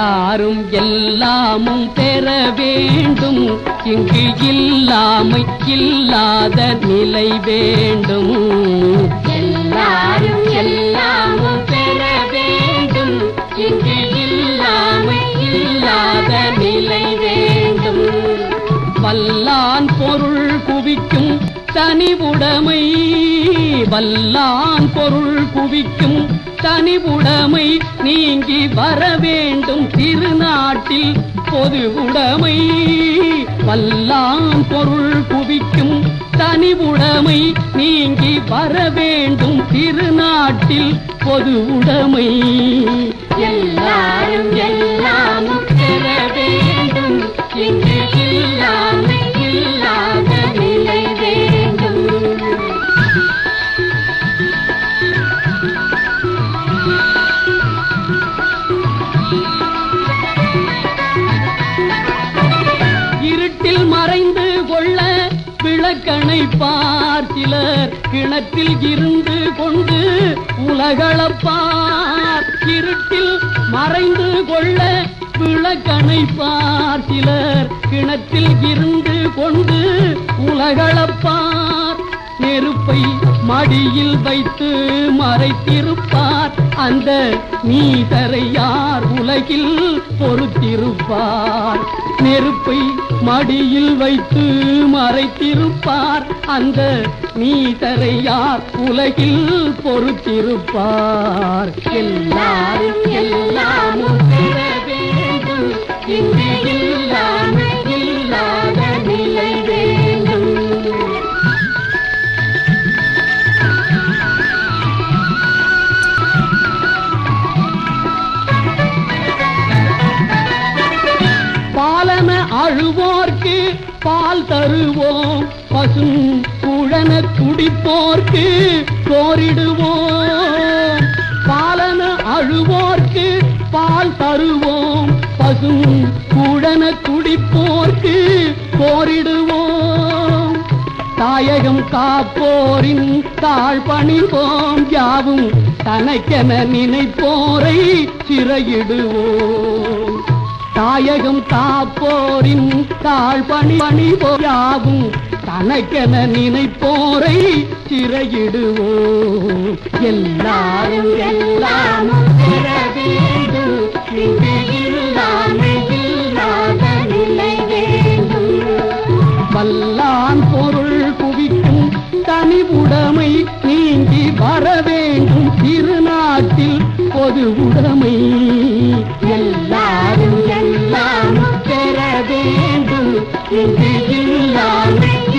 எல்லாரும் எல்லாமும் பெற வேண்டும். இங்கு இல்லாமை இல்லாத நிலை வேண்டும். எல்லாரும் எல்லாமும் வல்லான் பொருள் குவிக்கும் தனிவுடைமை வல்லான் பொருள் குவிக்கும் தனிவுடைமை நீங்கி வர வேண்டும் திருநாட்டில் பொது உடைமை வல்லான் பொருள் குவிக்கும் தனிவுடைமை நீங்கி வர வேண்டும் திருநாட்டில் பொது உடைமை. எல்லாரும் எல்லாமும் விளக்கணை பார் சிலர் கிணற்றில் இருந்து கொண்டு உலகளப்பார் இருட்டில் மறைந்து கொள்ள விளக்கணை பார் சிலர் கிணற்றில் இருந்து கொண்டு உலகளப்பார் நெருப்பை மடியில் வைத்து மறைத்திருப்பார். அந்த நீதரை யார் உலகில் பொறுத்திருப்பார். நெருப்பை மடியில் வைத்து மறைத்திருப்பார். அந்த நீதரையார் உலகில் பொறுத்திருப்பார். எல்லாரும் எல்லாமும் பால் தருவோம். பசும் குழன குடிப்போர்க்கு போரிடுவோம் பாலன அழுவோர்க்கு பால் தருவோம். பசும் குழன குடிப்போர்க்கு போரிடுவோம் தாயகம் காப்போரின் தாழ் பணிவோம் யாவும் தனக்கென நினைப்போரை சிறையிடுவோம். தாயகம் தாப்போரின் தாழ் பணி பணி போயாகும் தனக்கென நினைப்போரை சிறையிடுவோம். எல்லாரும் எல்லாமும் வல்லான் பொருள் குவிக்கும் தனிவுடைமை நீங்கி வர வேண்டும் திருநாட்டில் பொது உடைமை எல்லாரும் எல்லாம் பெற வேண்டும் இங்கு இல்லாமல்